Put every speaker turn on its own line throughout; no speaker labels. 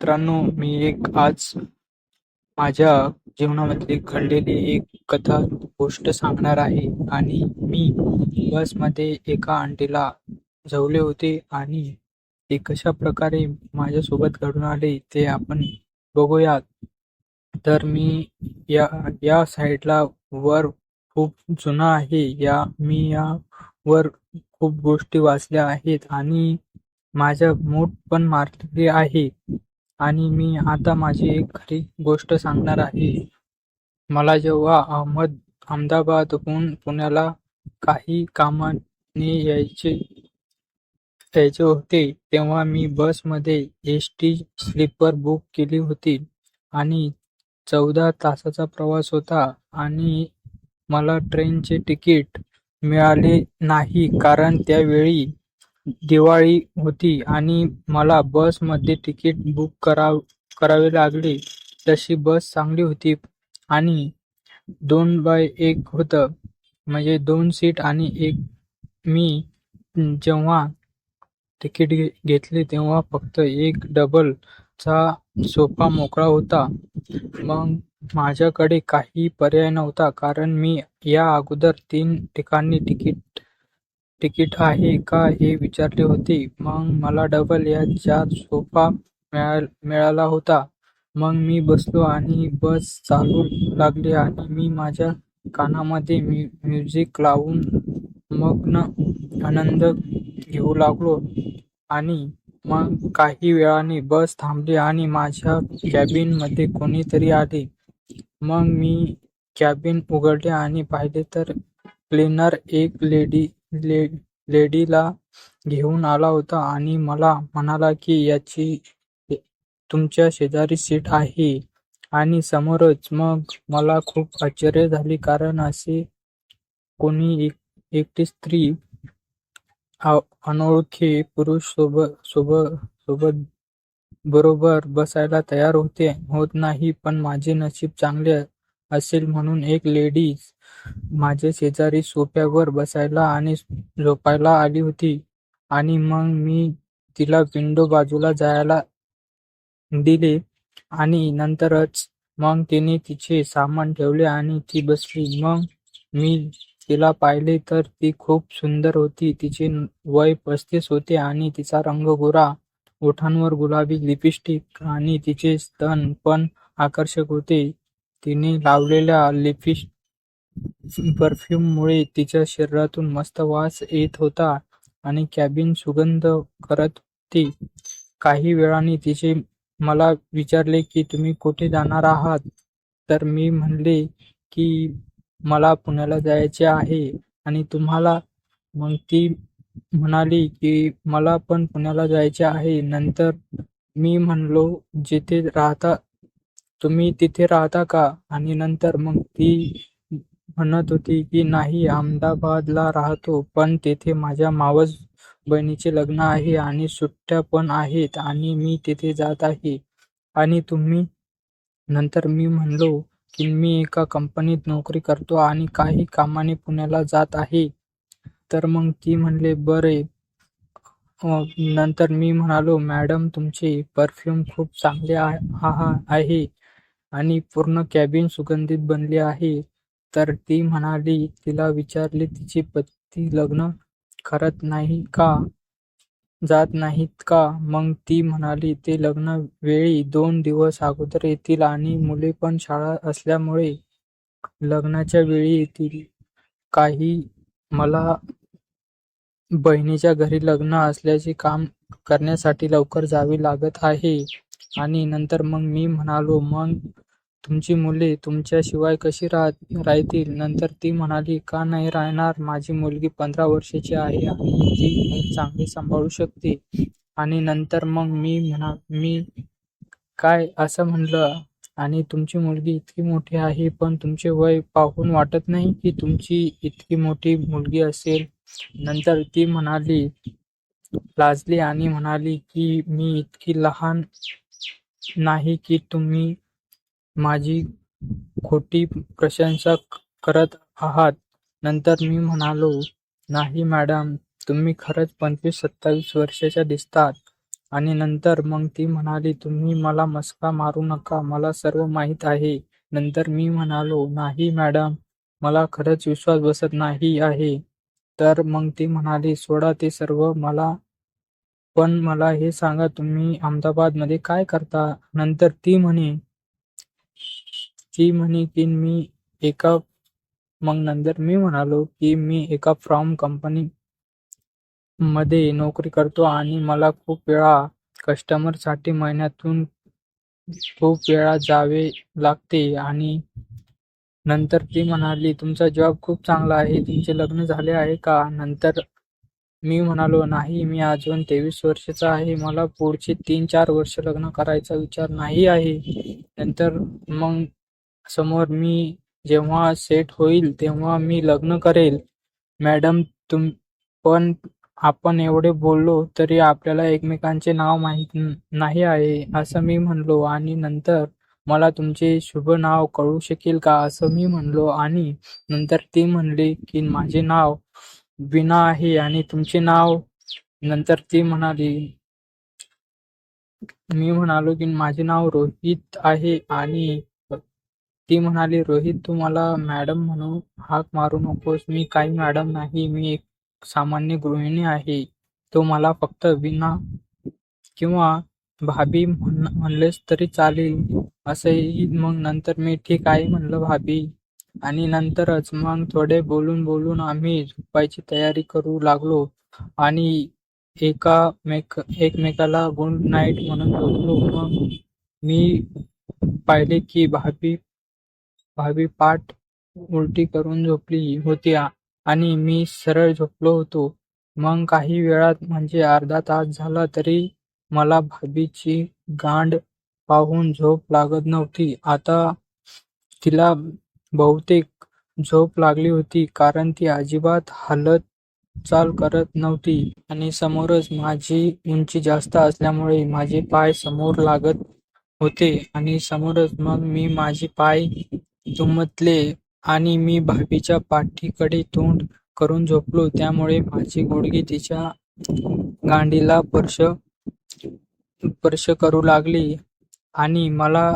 मित्रांनो मी एक आज माझ्या जीवनामधली घडलेली एक कथा गोष्ट सांगणार आहे. आणि मी बसमध्ये एका आंटीला झवले होते आणि ते कशा प्रकारे माझ्यासोबत घडून आले ते आपण बघूयात. तर मी या या साईडला वर खूप जुना आहे. या मी या वर खूप गोष्टी वाचल्या आहेत आणि माझ्या मूठ पण मारलेली आहे. आणि मी आता माझी एक खरी गोष्ट सांगणार आहे. मला जेव्हा अहमद अहमदाबादहून पुण्याला काही कामाने यायचे यायचे होते तेव्हा मी बसमध्ये एस टी स्लीपर बुक केली होती आणि चौदा तासाचा प्रवास होता आणि मला ट्रेनचे तिकीट मिळाले नाही. कारण त्यावेळी दिवाळी होती आणि मला बसमध्ये तिकीट बुक कराव करावे लागले. तशी बस चांगली होती आणि दोन बाय एक होतं. म्हणजे दोन सीट आणि एक मी जेव्हा तिकीट घे घेतले तेव्हा फक्त एक डबलचा सोफा मोकळा होता. मग माझ्याकडे काही पर्याय नव्हता कारण मी या अगोदर तीन ठिकाणी तिकीट तिकीट आहे का हे विचारले होते. मग मला डबल या चार सोफा मिळा मिळाला होता. मग मी बसलो आणि बस चालू लागली आणि मी माझ्या कानामध्ये म्यु म्युझिक लावून मग्न आनंद घेऊ लागलो. आणि मग काही वेळाने बस थांबली आणि माझ्या कॅबिनमध्ये कोणीतरी आले. मग मी कॅबिन उघडले आणि पाहिले तर क्लीनर एक लेडी लेडीला घेऊन आला होता आणि मला म्हणाला की याची तुमच्या शेजारी सीट आहे आणि समोरच. मग मला खूप आश्चर्य झाले कारण असे कोणी एक एकटी स्त्री अनोळखी पुरुष सोबत सोबत सोबत बरोबर बसायला तयार होते होत नाही पण माझे नशीब चांगले असेल म्हणून एक लेडीज माझे शेजारी सोफ्यावर बसायला आणि झोपायला आली होती. आणि मग मी तिला विंडो बाजूला जायला दिले. आणि नंतरच मग तिने तिचे सामान ठेवले आणि ती बसली. मग मी तिला पाहिले तर ती खूप सुंदर होती. तिचे वय पस्तीस होते आणि तिचा रंग गोरा ओठांवर गुलाबी लिपस्टिक आणि तिचे स्तन पण आकर्षक होते. तिने लावलेल्या लिपिस्ट परफ्यूममुळे तिच्या शरीरातून मस्त वास येत होता आणि कॅबिन सुगंध करत होती. काही वेळाने तिचे मला विचारले की तुम्ही कुठे जाणार आहात? तर मी म्हणले की मला पुण्याला जायचे आहे आणि तुम्हाला मग ती म्हणाली की मला पण पुण्याला जायचे आहे. नंतर मी म्हणलो जिथे राहता तुम्ही तिथे राहता का? आणि नंतर मग ती म्हणत होती की नाही अहमदाबादला राहतो पण तेथे माझ्या मावस बहिणीचे लग्न आहे आणि सुट्ट्या पण आहेत आणि मी तेथे जात आहे. आणि तुम्ही नंतर मी म्हणलो की मी एका कंपनीत नोकरी करतो आणि काही कामाने पुण्याला जात आहे. तर मग ती म्हणले बरे. नंतर मी म्हणालो मॅडम तुमचे परफ्यूम खूप चांगले आहे आणि पूर्ण कॅबिन सुगंधित बनले आहे. तर ती म्हणाली तिला विचारले तिचे पती लग्न करत नाही का? जात नाहीत का? मग ती म्हणाली ते लग्न वेळी दोन दिवस अगोदर येतील आणि मुले पण शाळा असल्यामुळे लग्नाच्या वेळी येतील. काही मला बहिणीच्या घरी लग्न असल्याचे काम करण्यासाठी लवकर जावे लागत आहे. आणि नंतर मग मी म्हणालो मग तुमची मुले तुमच्याशिवाय कशी राह राहतील? नंतर ती म्हणाली का नाही राहणार? माझी मुलगी पंधरा वर्षाची आहे आणि ती चांगली सांभाळू शकते. आणि नंतर मग मी म्हणा मी काय असं म्हणलं? आणि तुमची मुलगी इतकी मोठी आहे पण तुमचे वय पाहून वाटत नाही की तुमची इतकी मोठी मुलगी असेल. नंतर ती म्हणाली लाजली आणि म्हणाली की मी इतकी लहान नाही की तुम्ही माझी खोटी प्रशंसा करत आहात. नंतर मी म्हणालो नाही मॅडम तुम्ही खरंच पंचवीस सत्तावीस वर्षाच्या दिसतात. आणि नंतर मग ती म्हणाली तुम्ही मला मस्का मारू नका मला सर्व माहीत आहे. नंतर मी म्हणालो नाही मॅडम मला खरंच विश्वास बसत नाही आहे. तर मग ती म्हणाली सोडा ते सर्व मला पण मला हे सांगा तुम्ही अहमदाबादमध्ये काय करता? नंतर ती म्हणे ती म्हणे की मी एका मग नंतर मी म्हणालो की मी एका फ्रॉम कंपनी मध्ये नोकरी करतो आणि मला खूप वेळा कस्टमरसाठी महिन्यातून खूप वेळा जावे लागते. आणि नंतर ती म्हणाली तुमचा जॉब खूप चांगला आहे तुमचे लग्न झाले आहे का? नंतर मी म्हणालो नाही मी अजून तेवीस वर्षाचा आहे. मला पुढचे तीन चार वर्ष लग्न करायचा विचार नाही आहे. नंतर मग समोर मी जेव्हा सेट होईल तेव्हा मी लग्न करेल. मॅडम तुम पण आपण एवढे बोललो तरी आपल्याला एकमेकांचे नाव माहीत नाही आहे असं मी म्हणलो. आणि नंतर मला तुमचे शुभ नाव कळू शकेल का असं मी म्हणलो. आणि नंतर ती म्हणली की माझे नाव विना आहे आणि तुमचे नाव नंतर ती म्हणाली मी म्हणालो की माझे नाव रोहित आहे आणि ती म्हणाली रोहित तू मला मॅडम म्हणून हाक मारू नकोस. मी काही मॅडम नाही. मी एक सामान्य गृहिणी आहे. तो मला फक्त विना किंवा भाभी म्हण म्हणलेस तरी चालेल. असंही मग नंतर मी ठीक आहे म्हणलं भाभी. आणि नंतरच मग थोडे बोलून बोलून आम्ही झोपायची तयारी करू लागलो. आणि एका मेक एकमेकाला गुड नाईट म्हणून झोपलो मग मी पाहिले की भाभी भाभी पाठ उलटी करून झोपली होती आणि मी सरळ झोपलो होतो. मग काही वेळात म्हणजे अर्धा तास झाला तरी मला भाभीची गांड पाहून झोप लागत नव्हती. आता तिला बहुतेक झोप लागली होती कारण ती अजिबात हालत चाल करत नव्हती आणि समोरच माझी उंची जास्त असल्यामुळे माझे पाय समोर लागत होते आणि समोरच मग मी माझे पाय दुमतले आणि मी भाभीच्या पाठीकडे तोंड करून झोपलो. त्यामुळे माझी गुडघी तिच्या गांडीला स्पर्श स्पर्श करू लागली आणि मला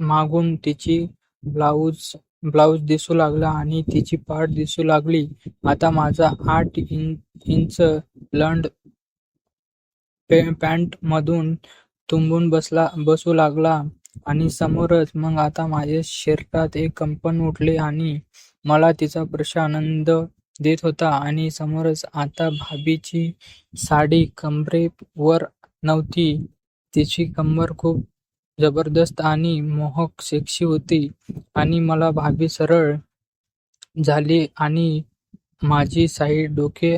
मागून तिची ब्लाऊज ब्लाऊज दिसू लागला आणि तिची पाठ दिसू लागली. आता माझा आठ इन, इंच लंड पॅन्ट मधून तुंबून बसला बसू लागला. आणि समोरच मग आता माझ्या शरीरात एक कंपन उठले आणि मला तिचा स्पर्श आनंद देत होता आणि समोरच आता भाभीची साडी कमरेवर नव्हती. तिची कंबर खूप जबरदस्त आणि मोहक सेक्सी होती आणि मला भाभी सरळ झाली आणि माझी साईड डोके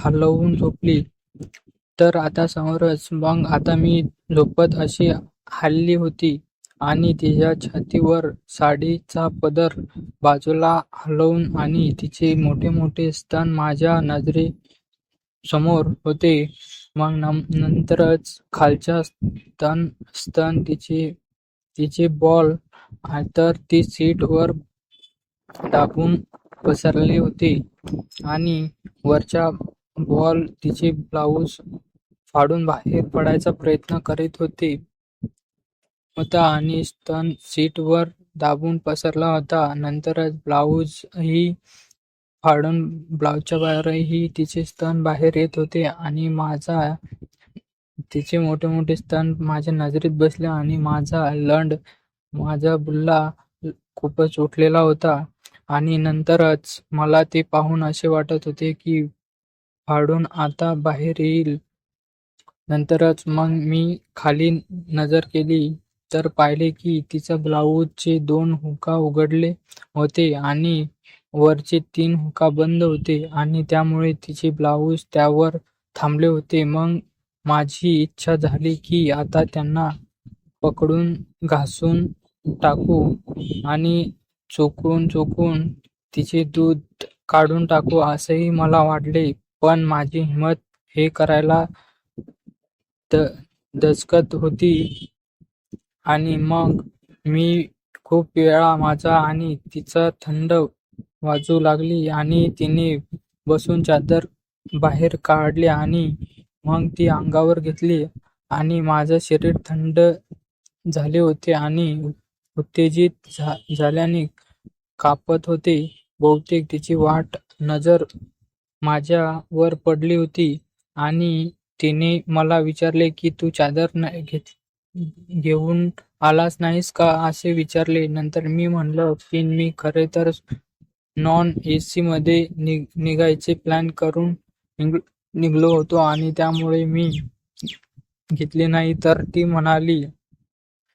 हलवून झोपली. तर आता समोरच मग आता मी झोपत अशी हलली होती. आणि तिच्या छातीवर साडीचा पदर बाजूला हलवून आणि तिचे मोठे मोठे स्तन माझ्या नजरे समोर होते. मग नंतरच खालच्या स्तन स्तन तिचे तिचे बॉल तर ती सीट वर दाबून पसरले होते. आणि वरच्या बॉल तिचे ब्लाऊज फाडून बाहेर पडायचा प्रयत्न करीत होते. होता आणि स्तन सीटवर दाबून पसरला होता. नंतरच ब्लाऊजही फाडून ब्लाऊजच्या बाहेरही तिचे स्तन बाहेर येत होते आणि माझा तिचे मोठे मोठे स्तन माझ्या नजरेत बसले आणि माझा लंड माझा बुल्ला खूपच उठलेला होता. आणि नंतरच मला ते पाहून असे वाटत होते की फाडून आता बाहेर येईल. नंतरच मग मी खाली नजर केली. तर पाहिले की तिचा ब्लाऊजचे दोन हुका उघडले होते आणि वरचे तीन हुका बंद होते आणि त्यामुळे तिचे ब्लाऊज त्यावर थांबले होते. मग माझी इच्छा झाली की आता त्यांना पकडून घासून टाकू आणि चोकून चोकून तिचे दूध काढून टाकू असेही मला वाटले. पण माझी हिंमत हे करायला द दचकत होती. आणि मग मी खूप वेळा माझा आणि तिचा थंड वाजू लागली आणि तिने बसून चादर बाहेर काढली आणि मग ती अंगावर घेतली आणि माझं शरीर थंड झाले होते आणि उत्तेजित झा झाल्याने कापत होते. बहुतेक तिची वाट नजर माझ्यावर पडली होती आणि तिने मला विचारले की तू चादर घेत घेऊन आलास नाहीस का असे विचारले. नंतर मी म्हणलं की मी खरे तर नॉन एसी मध्ये निघायचे प्लॅन करून निघ- निघलो होतो आणि त्यामुळे मी घेतली नाही. तर ती म्हणाली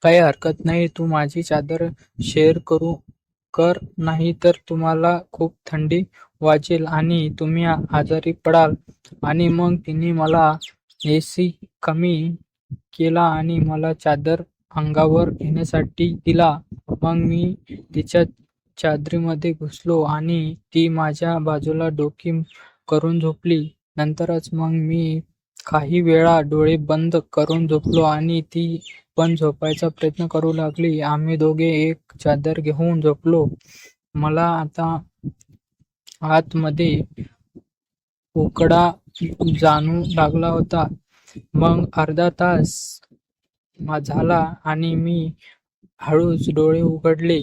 काही हरकत नाही तू माझी चादर शेअर करू कर नाही तर तुम्हाला खूप थंडी वाजेल आणि तुम्ही आजारी पडाल आणि मग तिने मला एसी कमी केला आणि मला चादर अंगावर घेण्यासाठी दिला. मग मी तिच्या चादरीमध्ये घुसलो आणि ती माझ्या बाजूला डोकी करून झोपली. नंतरच मग मी काही वेळा डोळे बंद करून झोपलो आणि ती पण झोपायचा प्रयत्न करू लागली. आम्ही दोघे एक चादर घेऊन झोपलो. मला आता आतमध्ये उकडा जाणवू लागला होता. मग अर्धा तास झाला आणि मी हळूच डोळे उघडले.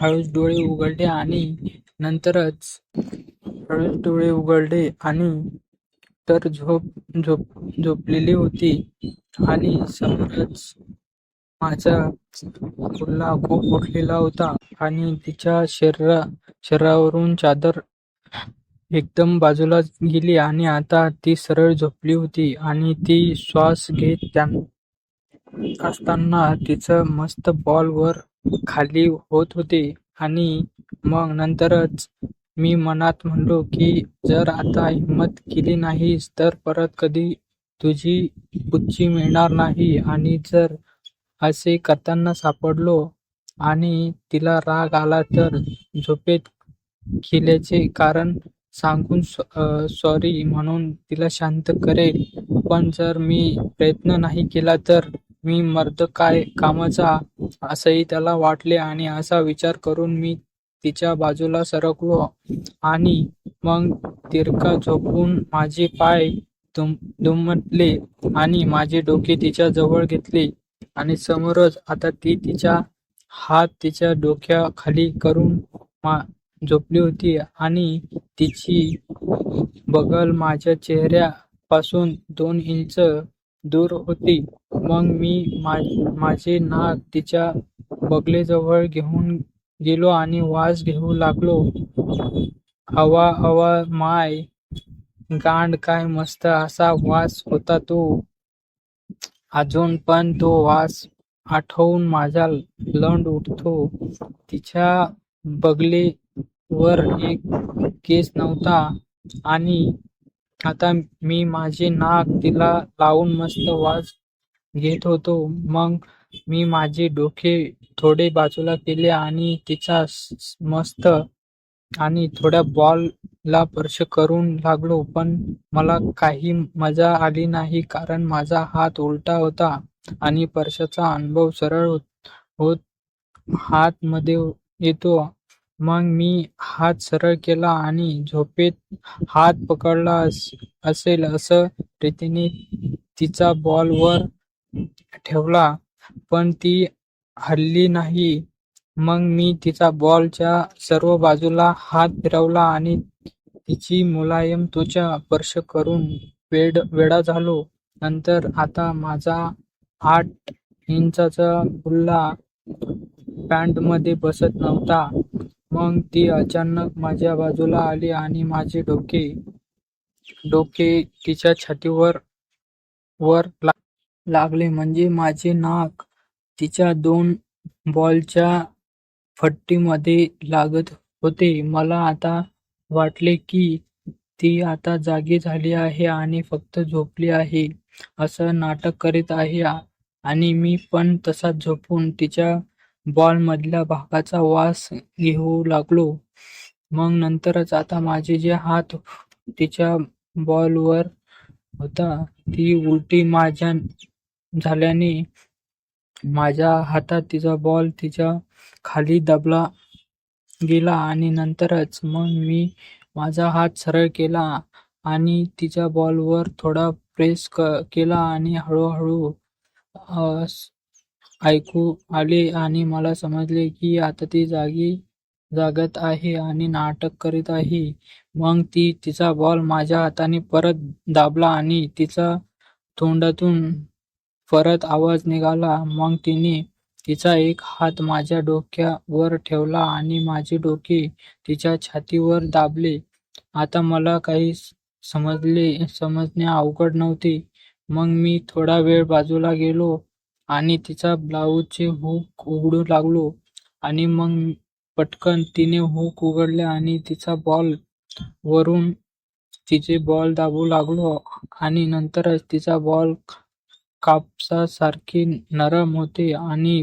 हळूच डोळे उघडले आणि नंतरच हळूच डोळे उघडले आणि तर झोप झोप झोपलेली होती आणि समोरच माझा मुलगा खूप उठलेला होता आणि तिच्या शरीरा शरीरावरून चादर एकदम बाजूला गेली आणि आता ती सरळ झोपली होती आणि ती श्वास घेत असताना तिचं मस्त बॉल वर खाली होत होते. आणि मग नंतरच मी मनात म्हणलो की जर आता हिंमत केली नाहीस तर परत कधी तुझी पुच्ची मिळणार नाही. आणि जर असे करताना सापडलो आणि तिला राग आला तर झोपेत केल्याचे कारण सांगून सॉरी म्हणून तिला शांत करेल. पण जर मी प्रयत्न नाही केला तर मी मर्द काय कामाचा? असंही त्याला वाटले आणि असा विचार करून मी तिच्या बाजूला सरकलो. आणि मग तिरका झोपून माझे पाय दुम दुमटले आणि माझे डोके तिच्या जवळ घेतले. आणि समोरच आता ती तिचा हात तिच्या डोक्याखाली करून मा झोपली होती आणि तिची बगल माझ्या चेहऱ्यापासून दोन इंच दूर होती. मग मी मा- माझे नाक तिच्या बगलेजवळ घेऊन गेलो आणि वास घेऊ लागलो. हवा हवा माय गांड काय मस्त असा वास होता तो. अजून पण तो वास आठवून माझा लंड उठतो. तिच्या वर एक केस नव्हता आणि आता मी माझे नाक तिला लावून मस्त वास घेत होतो. मग मी माझे डोके थोडे बाजूला केले आणि तिचा मस्त आणि थोड्या बॉल ला स्पर्श करून लागलो. पण मला काही मजा आली नाही कारण माझा हात उलटा होता आणि स्पर्शाचा अनुभव सरळ होत हात मध्ये येतो. मग मी हात सरळ केला आणि झोपेत हात पकडला असेल असं रीतीने तिचा बॉल वर ठेवला. पण ती हल्ली नाही. मग मी तिचा बॉलच्या सर्व बाजूला हात फिरवला आणि तिची मुलायम त्वचा स्पर्श करून वेड वेडा झालो. नंतर आता माझा आठ इंचाचा गुल्ला पॅन्टमध्ये बसत नव्हता. मग ती अचानक माझ्या बाजूला आली आणि माझे डोके डोके तिच्या छातीवर वर लागले म्हणजे माझे नाक तिच्या दोन बॉलच्या फट्टीमध्ये लागत होते. मला आता वाटले की ती आता जागी झाली आहे आणि फक्त झोपली आहे असं नाटक करीत आहे आणि मी पण तसाच झोपून तिच्या बॉल मधल्या भागाचा वास घेऊ लागलो. मग नंतरच आता माझे जे हात तिच्या बॉलवर होता ती उलटी माझ्या झाल्याने माझ्या हातात तिचा बॉल तिच्या खाली दबला गेला आणि नंतरच मग मी माझा हात सरळ केला आणि तिच्या बॉलवर थोडा प्रेस केला आणि हळूहळू ऐकू आले आणि मला समजले की आता ती जागी जागत आहे आणि नाटक करीत आहे. मग ती तिचा बॉल माझ्या हाताने परत दाबला आणि तिचा तोंडातून परत आवाज निघाला. मग तिने तिचा एक हात माझ्या डोक्यावर ठेवला आणि माझे डोके तिच्या छातीवर दाबले. आता मला काही समजले समजणे अवघड नव्हते. मग मी थोडा वेळ बाजूला गेलो आणि तिचा ब्लाऊजचे हुक उघडू लागलो आणि मग पटकन तिने हुक उघडले आणि तिचा बॉल वरून तिचे बॉल दाबू लागलो आणि नंतरच तिचा बॉल कापसासारखे नरम होते आणि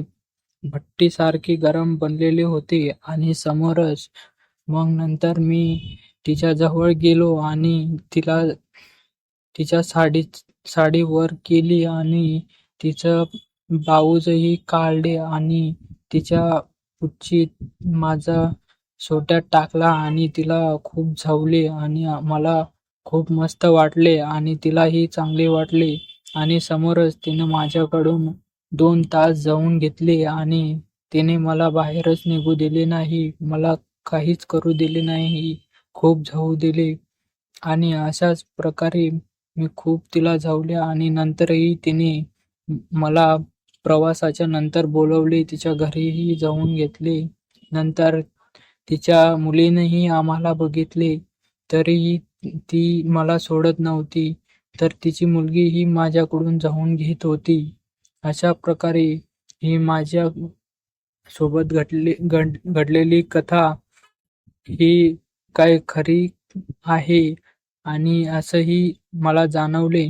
भट्टीसारखे गरम बनलेले होते आणि समोरच मग नंतर मी तिच्या जवळ गेलो आणि तिला तिच्या साडी साडी वर केली आणि तिचं बाऊजही काढले आणि तिच्या पुच्छीत माझा सोट्यात टाकला आणि तिला खूप झवले आणि मला खूप मस्त वाटले आणि तिलाही चांगले वाटले आणि समोरच तिने माझ्याकडून दोन तास जाऊन घेतले आणि तिने मला बाहेरच निघू दिले नाही. मला काहीच करू दिले नाही. खूप झवू दिले आणि अशाच प्रकारे मी खूप तिला झवले आणि नंतरही तिने मला प्रवासाच्या नंतर बोलवले. तिच्या घरीही जाऊन घेतले. नंतर तिच्या मुलीनेही आम्हाला बघितले. तरीही ती मला सोडत नव्हती. तर तिची मुलगीही माझ्याकडून जाऊन घेत होती. अशा प्रकारे ही माझ्या सोबत घडले घड घडलेली कथा ही काय खरी आहे आणि असंही मला जाणवले